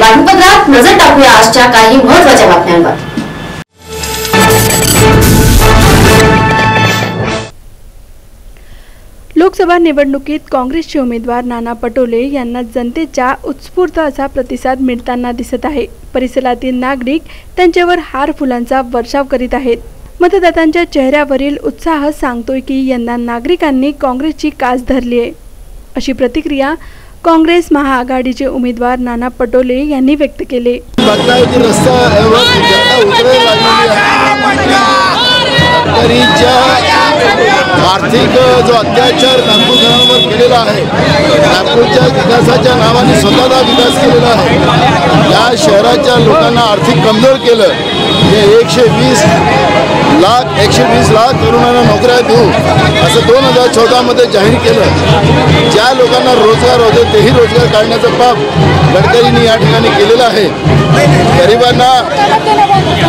बातमीपत्रात नजर टाकूया आजच्या काही महत्त्वाच्या बातम्यांवर. लोकसभा निवडणुकीत काँग्रेसचे उमेदवार नाना पटोले यांना जनतेचा उत्स्फूर्त असा प्रतिसाद मिळताना दिसत आहे. परिसरातील नागरिक त्यांच्यावर हार फुलांचा वर्षाव करीत आहेत. मतदातांच्या चेहऱ्यावरील उत्साह सांगतोय की यंदा नागरिकांनी काँग्रेसची कास धरली आहे. अशी प्रतिक्रिया काँग्रेस महाआघाडीचे उमेदवार नाना पटोले यांनी व्यक्त केले. आर्थिक जो अत्याचार नागपूरकरांवर केलेला आहे नागपूरच्या विकासाच्या नावाने स्वतःचा विकास केलेला आहे या शहराच्या लोकांना आर्थिक कमजोर केलं हे एकशे वीस लाख एकशे वीस लाख तरुणांना नोकऱ्या देऊ असं दोन चौदामध्ये जाहीर केलं. ज्या लोकांना रोजगार होते तेही रोजगार काढण्याचं पाप गडकरींनी या ठिकाणी केलेलं आहे. गरिबांना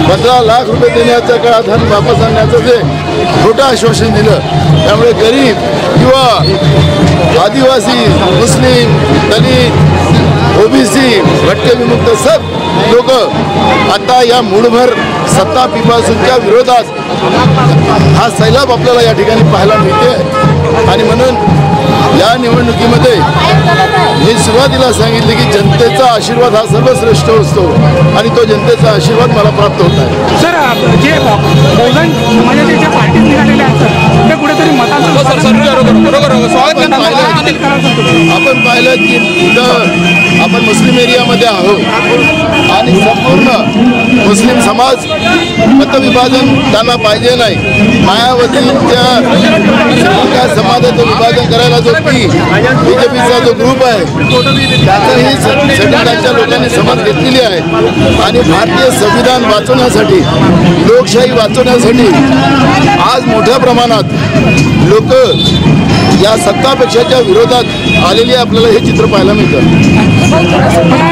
पंधरा लाख रुपये देण्याचं काळात धन वापस आणण्याचं जे खोटं आश्वासन दिलं त्यामुळे गरीब किंवा आदिवासी मुस्लिम दलित ओबीसी भटके विमुक्त सब लोक आता या मूळभर सत्ता पिपासूनच्या विरोधात हा सैलाब आपल्याला या ठिकाणी पाहायला मिळते आणि म्हणून या निवडणुकीमध्ये मी सुरुवातीला सांगितले की जनतेचा आशीर्वाद हा सर्वश्रेष्ठ असतो आणि तो जनतेचा आशीर्वाद मला प्राप्त होत आहे सर आप- जे बहुजन समाजाचे जे पार्टीज निघालेले आहेत सर ते कुठेतरी मतांचं आपण पाहिलं आपण पाहिलं की इथं आपण मुस्लिम एरियामध्ये आहोत. आणि संपूर्ण मुस्लिम समाज मतविभाजन त्यांना पाहिजे नाही. मायावतीच्या त्या समाजाचं विभाजन करायला जो पी बीजेपीचा जो ग्रुप आहे त्याचंही संघटनाच्या लोकांनी समज घेतलेली आहे. आणि भारतीय संविधान वाचवण्यासाठी लोकशाही वाचवण्यासाठी आज मोठ्या प्रमाणात लोक या सत्तापेक्षाच्या विरोधात आलेली आपल्याला हे चित्र पाहायला मिळतं.